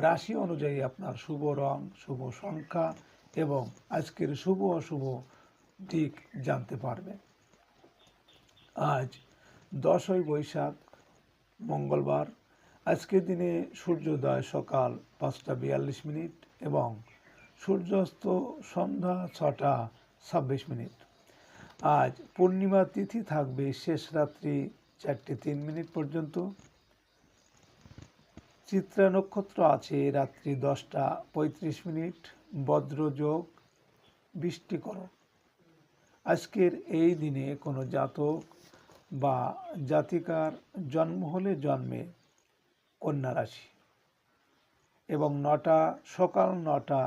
রাশি অনুযায়ী আপনার শুভ রং, শুভ সংখ্যা এবং আজকের শুভ অশুভ দিক জানতে পারবেন আজ দশই বৈশাখ, মঙ্গলবার। আজকের দিনে সূর্যোদয় সকাল পাঁচটা বিয়াল্লিশ মিনিট এবং সূর্যাস্ত সন্ধ্যা ছটা ছাব্বিশ মিনিট। আজ পূর্ণিমা তিথি থাকবে শেষ রাত্রি চারটে তিন মিনিট পর্যন্ত। চিত্রা নক্ষত্র আছে, রাত্রি দশটা পঁয়ত্রিশ মিনিট বজ্রযোগ বৃষ্টিকরণ আজকের এই দিনে কোনো জাতক বা জাতিকার জন্ম হলে জন্মে কন্যা রাশি এবং নটা, সকাল নটা,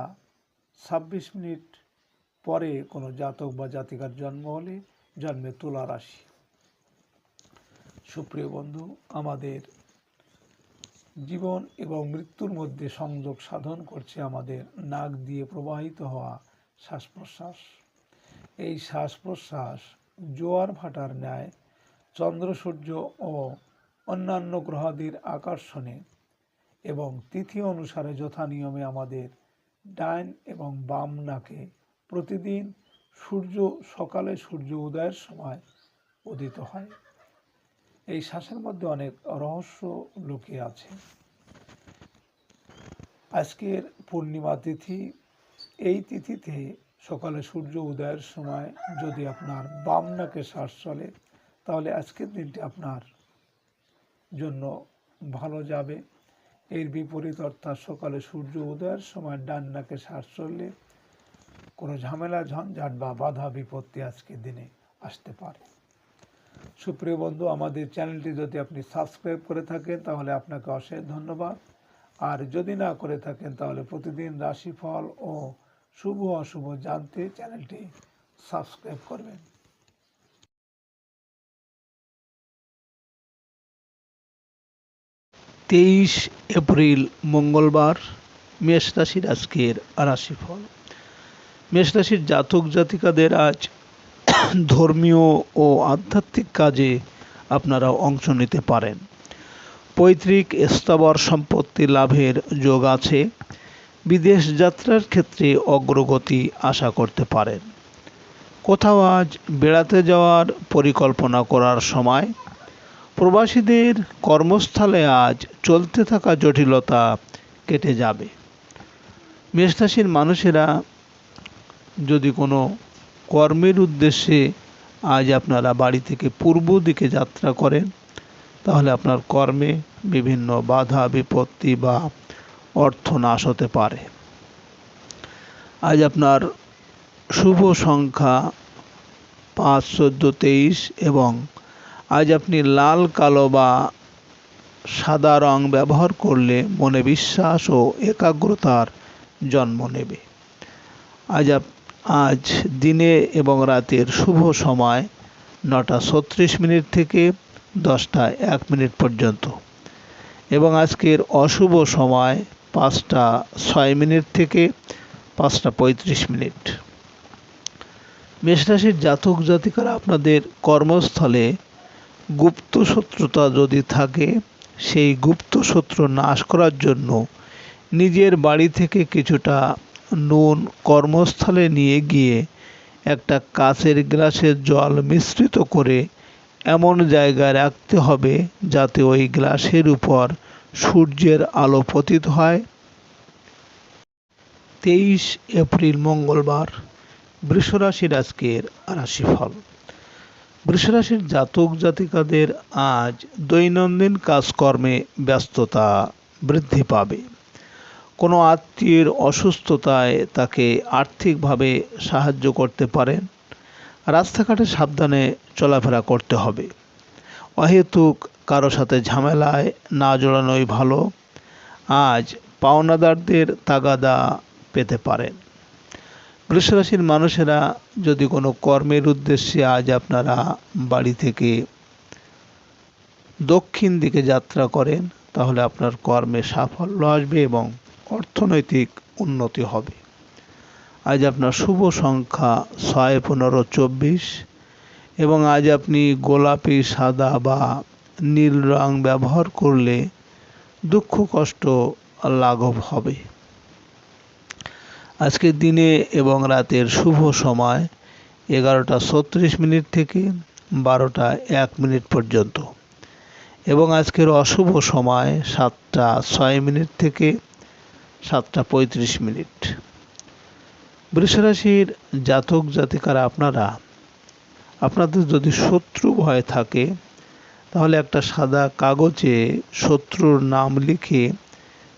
ছাব্বিশ মিনিট পরে কোনো জাতক বা জাতিকার জন্ম হলে জন্মে তুলা রাশি। সুপ্রিয় বন্ধু, আমাদের জীবন এবং মৃত্যুর মধ্যে সংযোগ সাধন করছে আমাদের নাক দিয়ে প্রবাহিত হওয়া শ্বাস প্রশ্বাস এই শ্বাস প্রশ্বাস জোয়ার ভাটার ন্যায়, চন্দ্র সূর্য ও অন্যান্য গ্রহাদির আকর্ষণে এবং তিথি অনুসারে যথা নিয়মে আমাদের ডাইন এবং বাম নাকে প্রতিদিন সূর্য, সকালে সূর্য উদয়ের সময় উদিত হয়। এই শ্বাসের মধ্যে অনেক রহস্য লুকিয়ে আছে। আজকের পূর্ণিমা তিথি, এই তিথিতে সকালে সূর্য উদয়ের সময় যদি আপনার বাম নাকে শ্বাস চলে, তাহলে আজকের দিনটি আপনার জন্য ভালো যাবে। এর বিপরীত অর্থাৎ সকালে সূর্য উদয়ের সময় ডান নাকে শ্বাস চললে কোনো ঝামেলা, ঝঞ্ঝাট বা বাধা বিপত্তি আজকের দিনে আসতে পারে। সুপ্রিয় বন্ধু, আমাদের চ্যানেলটি যদি আপনি সাবস্ক্রাইব করে থাকেন, তাহলে আপনাকে অশেষ ধন্যবাদ। আর যদি না করে থাকেন, তাহলে প্রতিদিন রাশিফল ও শুভ অশুভ জানতে চ্যানেলটি সাবস্ক্রাইব করবেন। তেইশ এপ্রিল, মঙ্গলবার, মেষ রাশির আজকের রাশিফল। মেষ রাশির জাতক জাতিকাদের আজ ধর্মীয় ও আধ্যাত্মিক কাজে আপনারা অংশ নিতে পারেন। পৈতৃক স্থাবর সম্পত্তি লাভের যোগ আছে। বিদেশ যাত্রার ক্ষেত্রে অগ্রগতি আশা করতে পারেন। কোথাও আজ বেড়াতে যাওয়ার পরিকল্পনা করার সময়। প্রবাসীদের কর্মস্থলে আজ চলতে থাকা জটিলতা কেটে যাবে। মেষরাশির মানুষেরা যদি কোনো কর্মের উদ্দেশ্যে আজ আপনারা বাড়ি থেকে পূর্ব দিকে যাত্রা করেন, তাহলে আপনার কর্মে বিভিন্ন বাধা, বিপত্তি বা অর্থ নাশ হতে পারে। আজ আপনার শুভ সংখ্যা পাঁচ, চোদ্দ, তেইশ এবং আজ আপনি লাল, কালো বা সাদা রং ব্যবহার করলে মনে বিশ্বাস ও একাগ্রতার জন্ম নেবে। আজ আজ দিনে এবং রাতের শুভ সময় নটা ছত্রিশ মিনিট থেকে দশটা এক মিনিট পর্যন্ত। এবং আজকের অশুভ সময় পাঁচটা ছয় মিনিট থেকে পাঁচটা পঁয়ত্রিশ মিনিট। মেষরাশির জাতক জাতিকারা আপনাদের কর্মস্থলে গুপ্ত শত্রুতা যদি থাকে, সেই গুপ্ত শত্রু নাশ করার জন্য নিজের বাড়ি থেকে কিছুটা নুন কর্মস্থলে নিয়ে গিয়ে একটা কাচের গ্লাসে জল মিশ্রিত করে এমন জায়গায় রাখতে হবে যাতে ওই গ্লাসের উপর সূর্যের আলো পতিত হয়। তেইশ এপ্রিল মঙ্গলবার, বৃষরাশির আজকের রাশিফল। বৃষরাশির জাতক জাতিকাদের আজ দৈনন্দিন কাজকর্মে ব্যস্ততা বৃদ্ধি পাবে। কোনো আত্মীয়ের অসুস্থতায় তাকে আর্থিকভাবে সাহায্য করতে পারেন। রাস্তাঘাটে সাবধানে চলাফেরা করতে হবে। অহেতুক কারও সাথে ঝামেলায় না জড়ানোই ভালো। আজ পাওনাদারদের তাগাদা পেতে পারেন। বৃষরাশির মানুষেরা যদি কোনো কর্মের উদ্দেশ্যে আজ আপনারা বাড়ি থেকে দক্ষিণ দিকে যাত্রা করেন, তাহলে আপনার কর্মে সাফল্য আসবে এবং অর্থনৈতিক উন্নতি হবে। আজ আপনার শুভ সংখ্যা ছয়, পনেরো, চব্বিশ এবং আজ আপনি গোলাপি, সাদা বা নীল রং ব্যবহার করলে দুঃখ, কষ্ট লাঘব হবে। আজকের দিনে এবং রাতের শুভ সময় এগারোটা ছত্রিশ মিনিট থেকে বারোটা এক মিনিট পর্যন্ত এবং আজকের অশুভ সময় সাতটা ছয় মিনিট থেকে সাতটা পঁয়ত্রিশ মিনিট। বৃষরাশির জাতক জাতিকারা আপনারা, আপনাদের যদি শত্রু ভয় থাকে, তাহলে একটা সাদা কাগজে শত্রুর নাম লিখে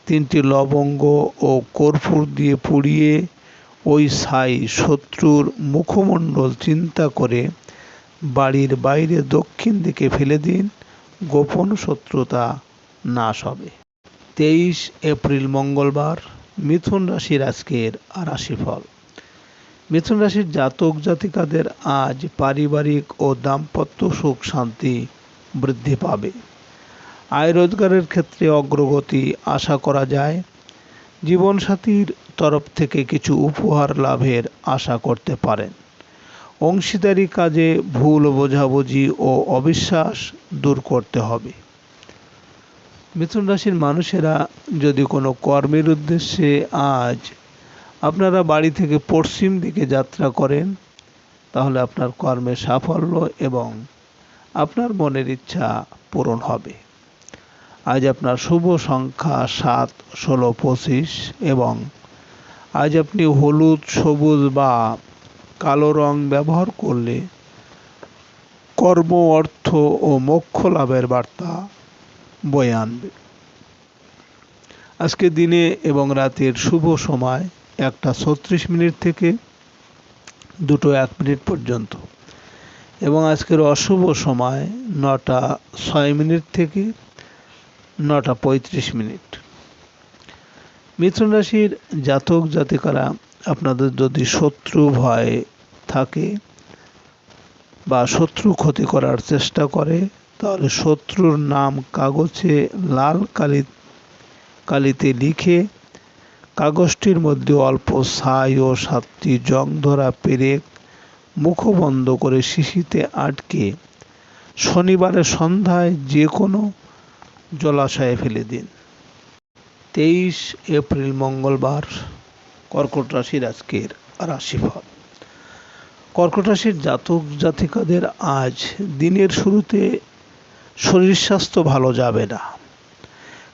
তিনটি লবঙ্গ ও কর্পূর দিয়ে পুড়িয়ে ওই ছাই শত্রুর মুখমণ্ডল চিন্তা করে বাড়ির বাইরে দক্ষিণ দিকে ফেলে দিন, গোপন শত্রুতা নাশ হবে। তেইশ এপ্রিল মঙ্গলবার মিথুন রাশির আজকের রাশিফল। মিথুন রাশির জাতক জাতিকাদের আজ পারিবারিক ও দাম্পত্য সুখ শান্তি বৃদ্ধি পাবে। আয় রোজগারের ক্ষেত্রে অগ্রগতি আশা করা যায়। জীবনসাথীর তরফ থেকে কিছু উপহার লাভের আশা করতে পারেন। অংশীদারি কাজে ভুল বোঝাবুঝি ও অবিশ্বাস দূর করতে হবে। মিথুন রাশির মানুষেরা যদি কোনো কর্মের উদ্দেশ্যে আজ আপনারা বাড়ি থেকে পশ্চিম দিকে যাত্রা করেন, তাহলে আপনার কর্মে সাফল্য এবং আপনার মনের ইচ্ছা পূরণ হবে। আজ আপনার শুভ সংখ্যা সাত, ষোলো, পঁচিশ এবং আজ আপনি হলুদ, সবুজ বা কালো রং ব্যবহার করলে কর্ম, অর্থ ও মোক্ষ লাভের বার্তা বয়ে আনবে আজকে দিনে এবং রাতের শুভ সময় একটা ছত্রিশ মিনিট থেকে দুটো এক মিনিট পর্যন্ত। এবং আজকের অশুভ সময় নটা ছয় মিনিট থেকে নটা পঁয়ত্রিশ মিনিট। মিথুন রাশির জাতক জাতিকারা আপনাদের যদি শত্রু ভয় থাকে বা শত্রু ক্ষতি করার চেষ্টা করে তাহলে শত্রুর নাম কাগজে লাল কালি কালিতে লিখে কাগজটির মধ্যে অল্প ছাই ও সাতটি জং ধরা পেরেক মুখ বন্ধ করে শিশিতে আটকে শনিবারের সন্ধ্যায় যে কোনো জলাশয়ে ফেলে দিন। তেইশ এপ্রিল মঙ্গলবার, কর্কট রাশির আজকের রাশিফল। কর্কট রাশির জাতক জাতিকাদের আজ দিনের শুরুতে শরীর স্বাস্থ্য ভালো যাবে না।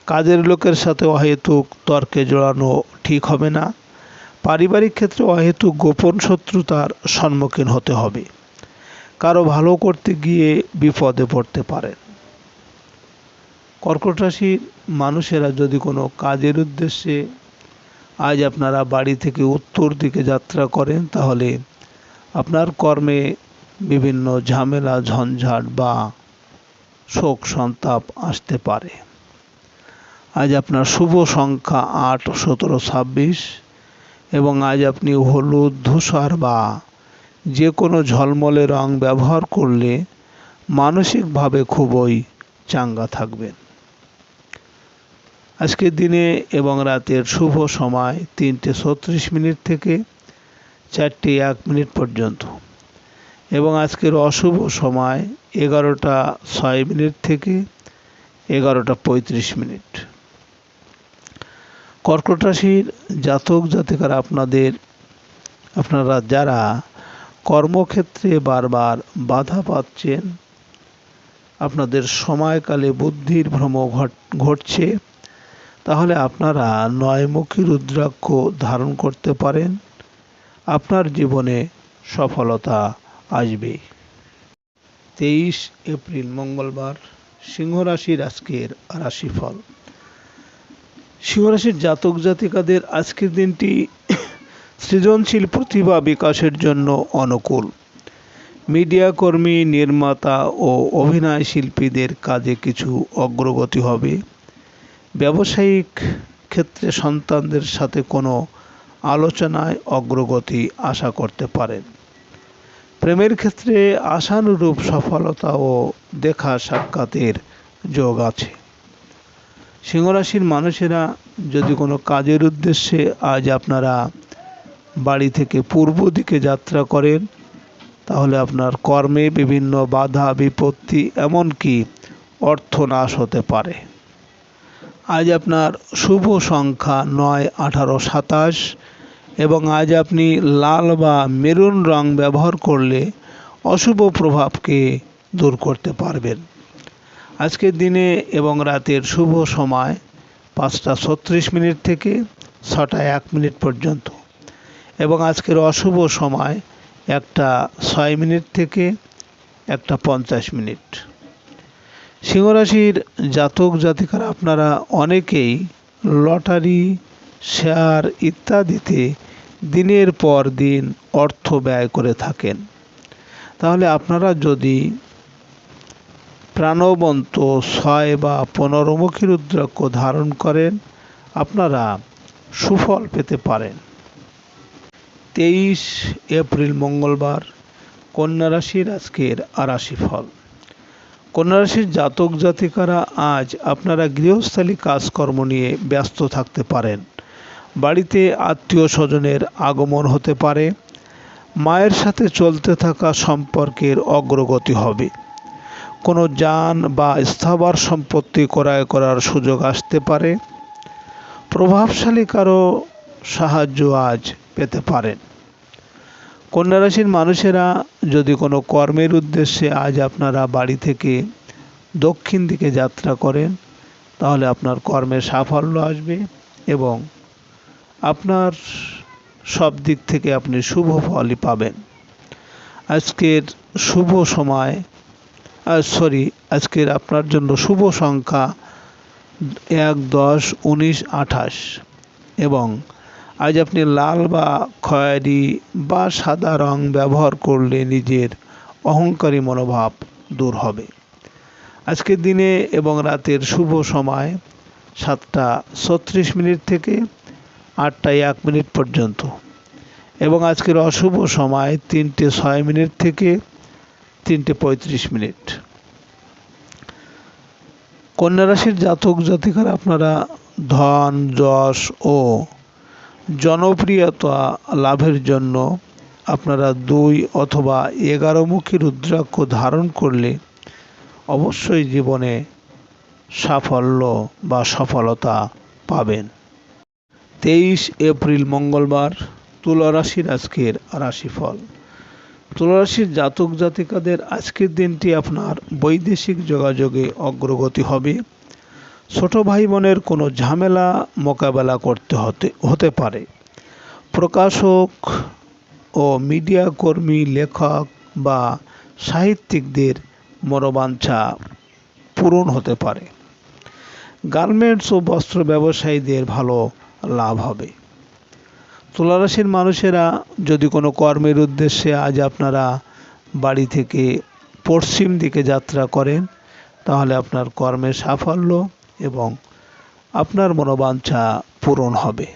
কাজের লোকের সাথে অহেতুক তর্কে জড়ানো ঠিক হবে না। পারিবারিক ক্ষেত্রে অহেতুক গোপন শত্রুতার সম্মুখীন হতে হবে। কারও ভালো করতে গিয়ে বিপদে পড়তে পারেন। কর্কট রাশির মানুষেরা যদি কোনো কাজের উদ্দেশ্যে আজ আপনারা বাড়ি থেকে উত্তর দিকে যাত্রা করেন, তাহলে আপনার কর্মে বিভিন্ন ঝামেলা, ঝঞ্ঝাট বা শোক সন্তাপ আসতে পারে। আজ আপনার শুভ সংখ্যা আট, সতেরো, ছাব্বিশ এবং আজ আপনি হলুদ, ধূসর বা যে কোনো ঝলমলে রং ব্যবহার করলে মানসিকভাবে খুবই চাঙ্গা থাকবেন। আজকের দিনে এবং রাতের শুভ সময় তিনটে ছত্রিশ মিনিট থেকে চারটে এক মিনিট পর্যন্ত। এবং আজকের অশুভ সময় এগারোটা ছয় মিনিট থেকে এগারোটা পঁয়ত্রিশ মিনিট। কর্কট রাশির জাতক জাতিকার আপনাদের, আপনারা যারা কর্মক্ষেত্রে বারবার বাধা পাচ্ছেন, আপনাদের সময়কালে বুদ্ধির ভ্রম ঘটছে, তাহলে আপনারা নয়মুখী রুদ্রাক্ষ ধারণ করতে পারেন। আপনার জীবনে সফলতা আসবে। তেইশ এপ্রিল, মঙ্গলবার সিংহ রাশির আজকের রাশিফল। সিংহরাশির জাতক জাতিকাদের আজকের দিনটি সৃজনশীল প্রতিভা বিকাশের জন্য অনুকূল। মিডিয়া কর্মী, নির্মাতা ও অভিনয় শিল্পীদের কাজে কিছু অগ্রগতি হবে। ব্যবসায়িক ক্ষেত্রে সন্তানদের সাথে কোনো আলোচনায় অগ্রগতি আশা করতে পারেন। প্রেমের ক্ষেত্রে আশানুরূপ সফলতা ও দেখা সাক্ষাতের যোগ আছে। সিংহরাশির মানুষেরা যদি কোনো কাজের উদ্দেশ্যে আজ আপনারা বাড়ি থেকে পূর্ব দিকে যাত্রা করেন, তাহলে আপনার কর্মে বিভিন্ন বাধা, বিপত্তি এমনকি অর্থনাশ হতে পারে। আজ আপনার শুভ সংখ্যা নয় আঠারো সাতাশ এবং আজ আপনি লাল বা মেরুন রং ব্যবহার করলে অশুভ প্রভাবকে দূর করতে পারবেন। আজকের দিনে এবং রাতের শুভ সময় পাঁচটা ছত্রিশ মিনিট থেকে ছটা এক মিনিট পর্যন্ত এবং আজকের অশুভ সময় একটা ছয় মিনিট থেকে একটা পঞ্চাশ মিনিট। সিংহরাশির জাতক জাতিকারা আপনারা অনেকেই লটারি, শেয়ার ইত্যাদিতে দিনের পর দিন অর্থ ব্যয় করে থাকেন। তাহলে আপনারা যদি প্রাণবন্ত ছয় বা পনেরোমুখী রুদ্রাক্ষ ধারণ করেন, আপনারা সুফল পেতে পারেন। তেইশ এপ্রিল মঙ্গলবার, কন্যা রাশির আজকের আরাশি ফল। কন্যা রাশির জাতক জাতিকারা আজ আপনারা গৃহস্থালী কাজকর্ম নিয়ে ব্যস্ত থাকতে পারেন। বাড়িতে আত্মীয় স্বজনের আগমন হতে পারে। মায়ের সাথে চলতে থাকা সম্পর্কের অগ্রগতি হবে। কোনো যান বা স্থাবর সম্পত্তি ক্রয় করার সুযোগ আসতে পারে। প্রভাবশালী কারও সাহায্য আজ পেতে পারেন। কন্যা রাশির মানুষেরা যদি কোনো কর্মের উদ্দেশ্যে আজ আপনারা বাড়ি থেকে দক্ষিণ দিকে যাত্রা করেন, তাহলে আপনার কর্মে সাফল্য আসবে এবং আপনার সব দিক থেকে আপনি শুভ ফলই পাবেন। আজকের শুভ সময় সরি আজকের আপনার জন্য শুভ সংখ্যা এক, দশ, উনিশ, আঠাশ এবং আজ আপনি লাল বা খয়েরি বা সাদা রং ব্যবহার করলে নিজের অহংকারী মনোভাব দূর হবে। আজকের দিনে এবং রাতের শুভ সময় সাতটা ছত্রিশ মিনিট থেকে আটটায় এক মিনিট পর্যন্ত। এবং আজকের অশুভ সময় তিনটে ছয় মিনিট থেকে তিনটে পঁয়ত্রিশ মিনিট। কন্যা রাশির জাতক জাতিকার আপনারা ধন, যশ ও জনপ্রিয়তা লাভের জন্য আপনারা দুই অথবা এগারো মুখী রুদ্রাক্ষ ধারণ করলে অবশ্যই জীবনে সাফল্য বা সফলতা পাবেন। তেইশ এপ্রিল মঙ্গলবার তুলারাশির আজকের রাশিফল। তুলারাশির জাতক জাতিকাদের আজকের দিনটি আপনার বৈদেশিক যোগাযোগে অগ্রগতি হবে। ছোট ভাই বোনের কোনো ঝামেলা মোকাবেলা করতে হতে হতে পারে। প্রকাশক ও মিডিয়া কর্মী, লেখক বা সাহিত্যিকদের মনোবাঞ্ছা পূরণ হতে পারে। গার্মেন্টস ও বস্ত্র ব্যবসায়ীদের ভালো লাভ হবে। তুলারাশির মানুষেরা যদি কোনো কর্মের উদ্দেশ্যে আজ আপনারা বাড়ি থেকে পশ্চিম দিকে যাত্রা করেন, তাহলে আপনার কর্মের সাফল্য এবং আপনার মনোবাঞ্ছা পূরণ হবে।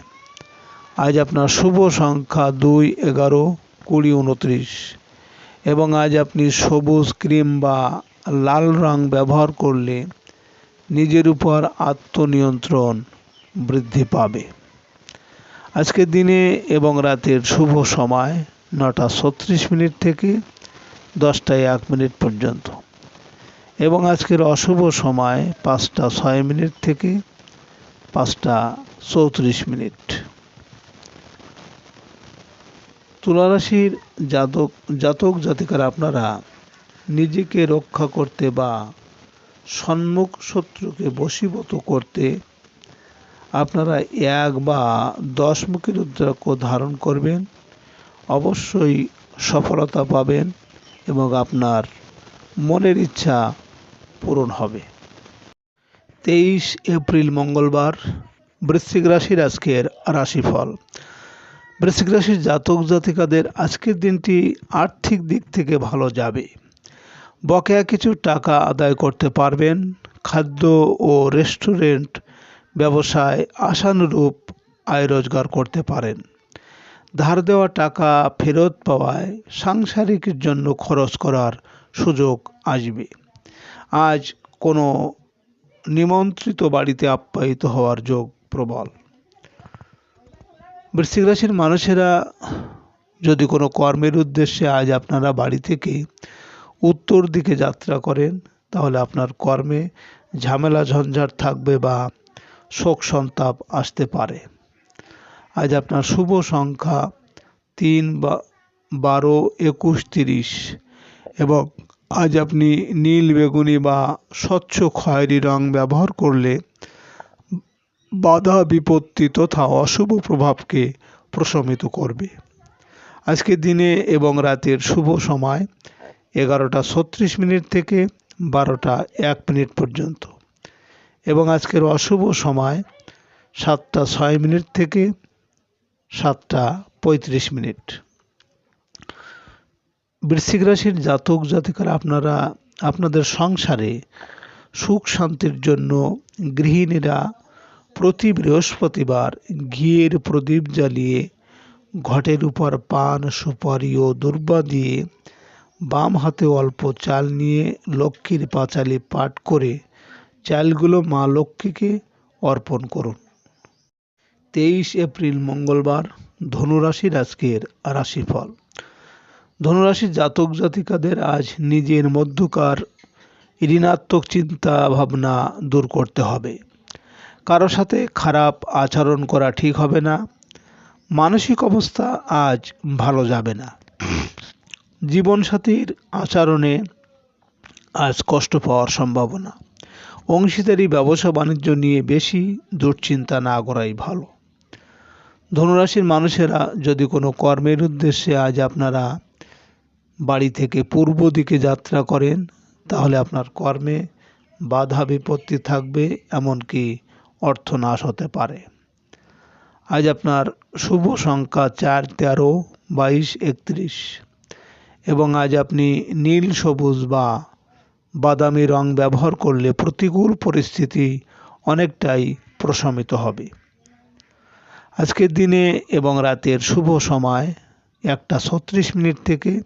আজ আপনার শুভ সংখ্যা দুই, এগারো, কুড়ি, উনত্রিশ এবং আজ আপনি সবুজ ক্রিম বা লাল রং ব্যবহার করলে নিজের উপর আত্মনিয়ন্ত্রণ বৃদ্ধি পাবে। আজকের দিনে এবং রাতের শুভ সময় নটা ছত্রিশ মিনিট থেকে দশটায় এক মিনিট পর্যন্ত। এবং আজকের অশুভ সময় পাঁচটা ছয় মিনিট থেকে পাঁচটা চৌত্রিশ মিনিট। তুলারাশির জাতক জাতক জাতিকার আপনারা নিজেকে রক্ষা করতে বা সম্মুখ শত্রুকে বশীভূত করতে আপনারা এক বা দশ মুখী রুদ্রাক্ষ ধারণ করবেন, অবশ্যই সফলতা পাবেন এবং আপনার মনের ইচ্ছা পূরণ হবে। তেইশ এপ্রিল মঙ্গলবার, বৃশ্চিক রাশির আজকের রাশিফল। বৃশ্চিক রাশির জাতক জাতিকাদের আজকের দিনটি আর্থিক দিক থেকে ভালো যাবে। বকেয়া কিছু টাকা আদায় করতে পারবেন, খাদ্য ও রেস্টুরেন্ট ব্যবসায় আশানুরূপ আয় রোজগার করতে পারেন। ধার দেওয়া টাকা ফেরত পাওয়ায় সাংসারিকের জন্য খরচ করার সুযোগ আসবে। আজ কোনো নিমন্ত্রিত বাড়িতে আপ্যায়িত হওয়ার যোগ প্রবল। বৃশ্চিক রাশির মানুষেরা যদি কোনো কর্মের উদ্দেশ্যে আজ আপনারা বাড়ি থেকে উত্তর দিকে যাত্রা করেন, তাহলে আপনার কর্মে ঝামেলা ঝঞ্ঝাট থাকবে বা শোক সন্তাপ আসতে পারে। আজ আপনার শুভ সংখ্যা তিন বা বারো, একুশ, তিরিশ এবং আজ আপনি নীল বেগুনি বা স্বচ্ছ খয়েরি রং ব্যবহার করলে বাধা বিপত্তি তথা অশুভ প্রভাবকে প্রশমিত করবে। আজকের দিনে এবং রাতের শুভ সময় এগারোটা ছত্রিশ মিনিট থেকে বারোটা এক মিনিট পর্যন্ত। এবং আজকের অশুভ সময় সাতটা ছয় মিনিট থেকে সাতটা পঁয়ত্রিশ মিনিট। বৃশ্চিক রাশির জাতক জাতিকারা আপনারা, আপনাদের সংসারে সুখ শান্তির জন্য গৃহিণীরা প্রতি বৃহস্পতিবার ঘিয়ের প্রদীপ জ্বালিয়ে ঘটের উপর পান, সুপারি ও দুর্বা দিয়ে বাম হাতে অল্প চাল নিয়ে লক্ষ্মীর পাঁচালি পাঠ করে চালগুলো মা লক্ষ্মীকে অর্পণ করুন। তেইশ এপ্রিল মঙ্গলবার, ধনুরাশির আজকের রাশিফল। ধনুরাশির জাতক জাতিকাদের আজ নিজের মধ্যকার ঋণাত্মক চিন্তা ভাবনা দূর করতে হবে। কারও সাথে খারাপ আচরণ করা ঠিক হবে না। মানসিক অবস্থা আজ ভালো যাবে না। জীবনসাথীর আচরণে আজ কষ্ট পাওয়ার সম্ভাবনা। অংশীদারি ব্যবসা বাণিজ্য নিয়ে বেশি দুশ্চিন্তা না করাই ভালো। ধনুরাশির মানুষেরা যদি কোনো কর্মের উদ্দেশ্যে আজ আপনারা বাড়ি থেকে পূর্ব দিকে যাত্রা করেন, তাহলে আপনার কর্মে বাধা বিপত্তি থাকবে, এমনকি অর্থনাশ হতে পারে। আজ আপনার শুভ সংখ্যা চার, তেরো, বাইশ, একত্রিশ। এবং আজ আপনি নীল, সবুজ বা বাদামি রং ব্যবহার করলে প্রতিকূল পরিস্থিতি অনেকটাই প্রশমিত হবে। আজকের দিনে এবং রাতের শুভ সময় একটা ছত্রিশ মিনিট থেকে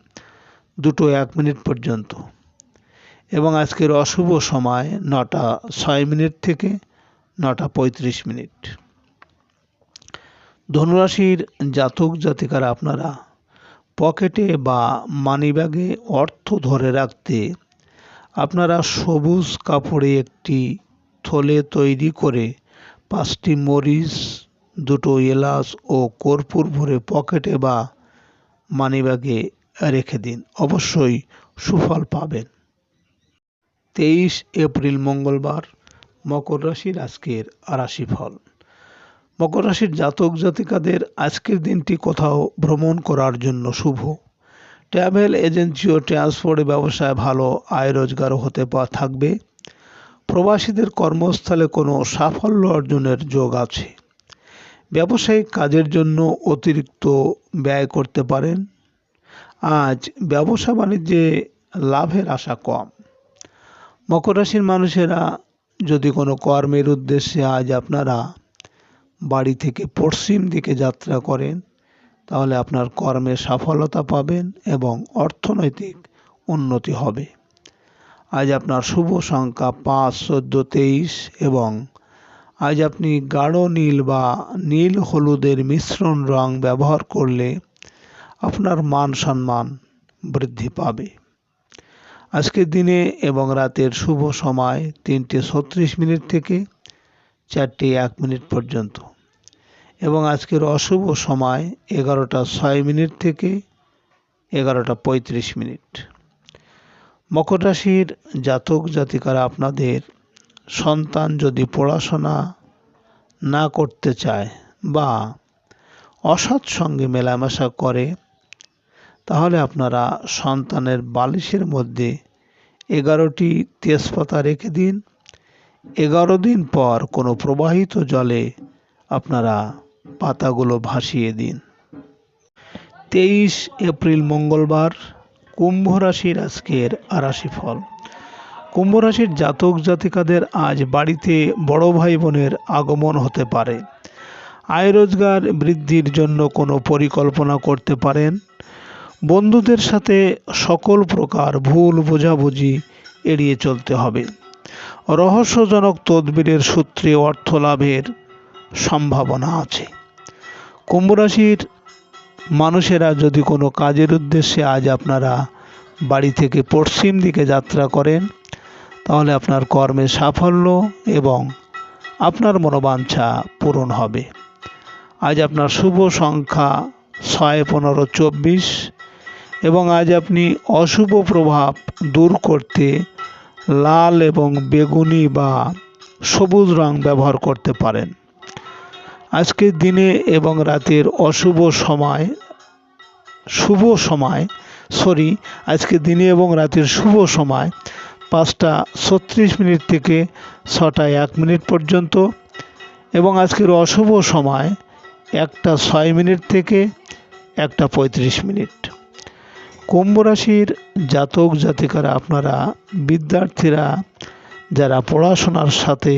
দুটো এক মিনিট পর্যন্ত এবং আজকের অশুভ সময় নটা ছয় মিনিট থেকে নটা পঁয়ত্রিশ মিনিট। ধনুরাশির জাতক জাতিকারা আপনারা পকেটে বা মানিব্যাগে অর্থ ধরে রাখতে আপনারা সবুজ কাপড়ে একটি থলে তৈরি করে পাঁচটি মরিচ, দুটো এলাচ ও কর্পূর ভরে পকেটে বা মানিব্যাগে রেখে দিন। অবশ্যই সুফল পাবেন। তেইশ এপ্রিল মঙ্গলবার, মকর রাশির আজকের রাশিফল। মকর রাশির জাতক জাতিকাদের আজকের দিনটি কোথাও ভ্রমণ করার জন্য শুভ। ট্রাভেল এজেন্সি ও ট্রান্সপোর্ট ব্যবসায় ভালো আয় রোজগার হতে থাকবে। প্রবাসীদের কর্মস্থলে কোনো সাফল্য অর্জনের যোগ আছে। ব্যবসায়িক কাজের জন্য অতিরিক্ত ব্যয় করতে পারেন। আজ ব্যবসা বাণিজ্যে লাভের আশা কম। মকর রাশির মানুষেরা যদি কোনো কর্মের উদ্দেশ্যে আজ আপনারা বাড়ি থেকে পশ্চিম দিকে যাত্রা করেন তাহলে আপনার কর্মে সফলতা পাবেন এবং অর্থনৈতিক উন্নতি হবে। আজ আপনার শুভ সংখ্যা পাঁচ, চোদ্দ, তেইশ এবং আজ আপনি গাঢ় নীল বা নীল হলুদের মিশ্রণ রং ব্যবহার করলে আপনার মান সম্মান বৃদ্ধি পাবে। আজকের দিনে এবং রাতের শুভ সময় তিনটে ছত্রিশ মিনিট থেকে চারটে এক মিনিট পর্যন্ত। এবং আজকের অশুভ সময় এগারোটা ছয় মিনিট থেকে এগারোটা পঁয়ত্রিশ মিনিট। মকর রাশির জাতক জাতিকারা আপনাদের সন্তান যদি পড়াশোনা না করতে চায় বা অসৎ সঙ্গে মেলামেশা করে, তাহলে আপনারা সন্তানের বালিশের মধ্যে এগারোটি তেজপাতা রেখে দিন। এগারো দিন পর কোনো প্রবাহিত জলে আপনারা পাতাগুলো ভাসিয়ে দিন। তেইশ এপ্রিল মঙ্গলবার, কুম্ভ রাশির আজকের রাশিফল কুম্ভ রাশির জাতক জাতিকাদের আজ বাড়িতে বড় ভাই বোনের আগমন হতে পারে। আয় রোজগার বৃদ্ধির জন্য কোনো পরিকল্পনা করতে পারেন। বন্ধুদের সাথে সকল প্রকার ভুল বোঝাবুঝি এড়িয়ে চলতে হবে। রহস্যজনক তদবিরের সূত্রে অর্থ লাভের সম্ভাবনা আছে। কুম্ভ রাশির মানুষেরা যদি কোনো কাজের উদ্দেশ্যে আজ আপনারা বাড়ি থেকে পশ্চিম দিকে যাত্রা করেন, তাহলে আপনার কর্মে সাফল্য এবং আপনার মনোবাঞ্ছা পূরণ হবে। আজ আপনার শুভ সংখ্যা ছয়, পনেরো, চব্বিশ এবং আজ আপনি অশুভ প্রভাব দূর করতে লাল এবং বেগুনি বা সবুজ রং ব্যবহার করতে পারেন। আজকের দিনে এবং রাতের অশুভ সময়, শুভ সময় সরি আজকে দিনে এবং রাতের শুভ সময় পাঁচটা ছত্রিশ মিনিট থেকে ছটা এক মিনিট পর্যন্ত এবং আজকের অশুভ সময় একটা ছয় মিনিট থেকে একটা পঁয়ত্রিশ মিনিট। কুম্ভ রাশির জাতক জাতিকারা আপনারা, বিদ্যার্থীরা যারা পড়াশোনার সাথে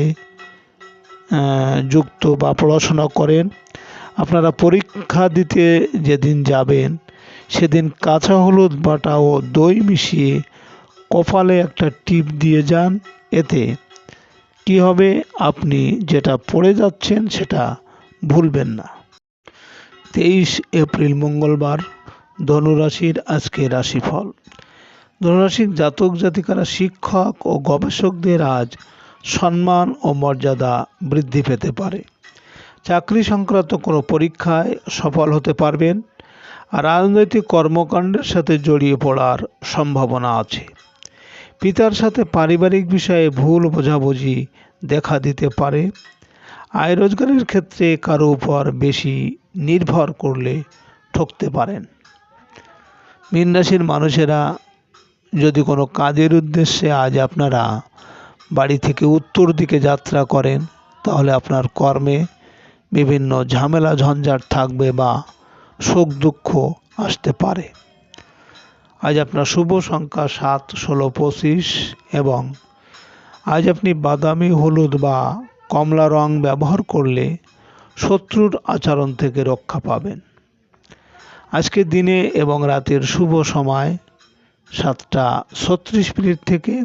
যুক্ত বা পড়াশোনা করেন, আপনারা পরীক্ষা দিতে যেদিন যাবেন, সেদিন কাঁচা হলুদ বাটা ও দই মিশিয়ে কপালে একটা টিপ দিয়ে যান। এতে কি হবে? আপনি যেটা পড়ে যাচ্ছেন সেটা ভুলবেন না। তেইশ এপ্রিল মঙ্গলবার, ধনুরাশির আজকে রাশিফল। ধনুরাশির জাতক জাতিকারা শিক্ষক ও গবেষকদের আজ সম্মান ও মর্যাদা বৃদ্ধি পেতে পারে। চাকরি সংক্রান্ত কোনো পরীক্ষায় সফল হতে পারবেন। রাজনৈতিক কর্মকাণ্ডের সাথে জড়িয়ে পড়ার সম্ভাবনা আছে। পিতার সাথে পারিবারিক বিষয়ে ভুল বোঝাবুঝি দেখা দিতে পারে। আয় রোজগারের ক্ষেত্রে কারও উপর বেশি নির্ভর করলে ঠকতে পারেন। মীন রাশির মানুষেরা যদি কোনো কাজের উদ্দেশ্যে আজ আপনারা বাড়ি থেকে উত্তর দিকে যাত্রা করেন, তাহলে আপনার কর্মে বিভিন্ন ঝামেলা ঝঞ্ঝাট থাকবে বা শোক দুঃখ আসতে পারে। আজ আপনার শুভ সংখ্যা সাত, ষোলো, পঁচিশ এবং আজ আপনি বাদামি, হলুদ বা কমলা রং ব্যবহার করলে শত্রুর আচরণ থেকে রক্ষা পাবেন। আজকে দিনে এবং রাতের শুভ সময় সাতটা ছত্রিশ মিনিট থেকে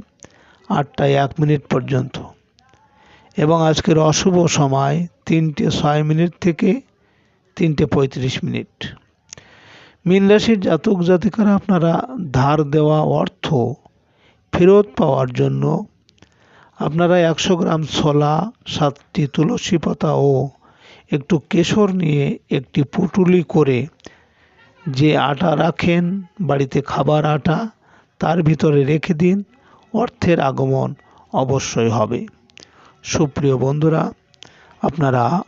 আটটা এক মিনিট পর্যন্ত। এবং আজকের অশুভ সময় তিনটে ছয় মিনিট থেকে তিনটে পঁয়ত্রিশ মিনিট। মীন রাশির জাতক জাতিকারা আপনারা ধার দেওয়া অর্থ ফেরত পাওয়ার জন্য আপনারা একশো গ্রাম ছোলা, সাতটি তুলসী পাতা ও একটু কেশর নিয়ে একটি পুটুলি করে যে আটা রাখেন, বাড়িতে খাবার আটা, তার ভিতরে রেখে দিন। অর্থের আগমন অবশ্যই হবে। সুপ্রিয় বন্ধুরা আপনারা